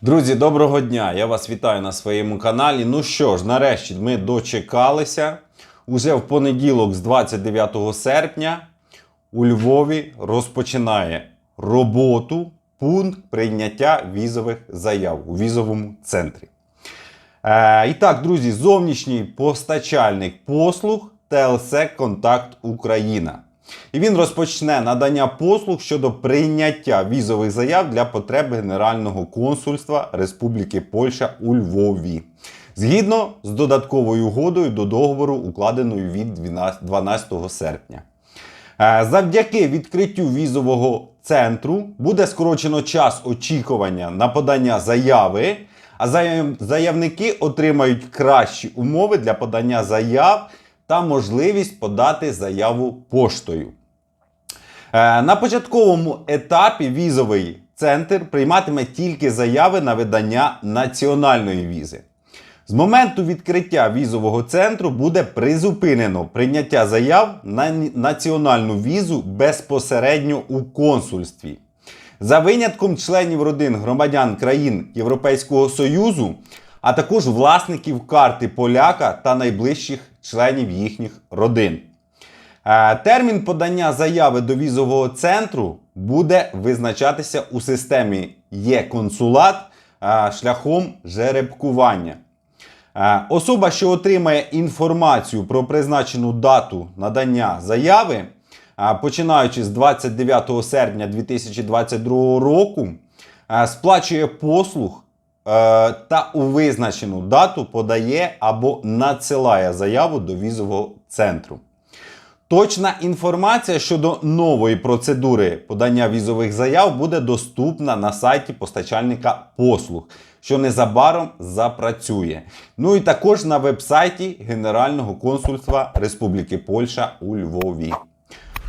Друзі, доброго дня! Я вас вітаю на своєму каналі. Ну що ж, нарешті ми дочекалися. Уже в понеділок, з 29 серпня, у Львові розпочинає роботу пункт прийняття візових заяв у візовому центрі. Е, і так, друзі, зовнішній постачальник послуг ТЛС Контакт Україна. І він розпочне надання послуг щодо прийняття візових заяв для потреб Генерального консульства Республіки Польща у Львові. Згідно з додатковою угодою до договору, укладеною від 12 серпня. Е, Завдяки відкриттю візового центру буде скорочено час очікування на подання заяви, а заявники отримають кращі умови для подання заяв та можливість подати заяву поштою. Е, На початковому етапі візовий центр прийматиме тільки заяви на видання національної візи. З моменту відкриття візового центру буде призупинено прийняття заяв на національну візу безпосередньо у консульстві. За винятком членів родин громадян країн Європейського Союзу, а також власників карти поляка та найближчих членів їхніх родин. Е, Термін подання заяви до візового центру буде визначатися у системі Є-консулат е, шляхом жеребкування. Е, Особа, що отримає інформацію про призначену дату надання заяви, починаючи з 29 серпня 2022 року, сплачує послуг та у визначену дату подає або надсилає заяву до візового центру. Точна інформація щодо нової процедури подання візових заяв буде доступна на сайті постачальника послуг, що незабаром запрацює. Ну і також на вебсайті Генерального консульства Республіки Польща у Львові.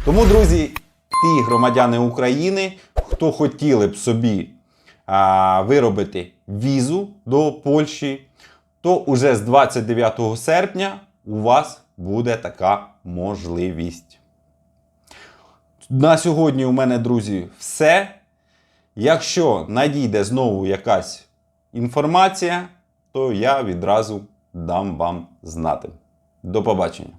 Тому, друзі, ті громадяни України, хто хотіли б собі виробити візу до Польщі, то уже з 29 серпня у вас буде така можливість. На сьогодні у мене, друзі, все. Якщо надійде знову якась інформація, то я відразу дам вам знати. До побачення.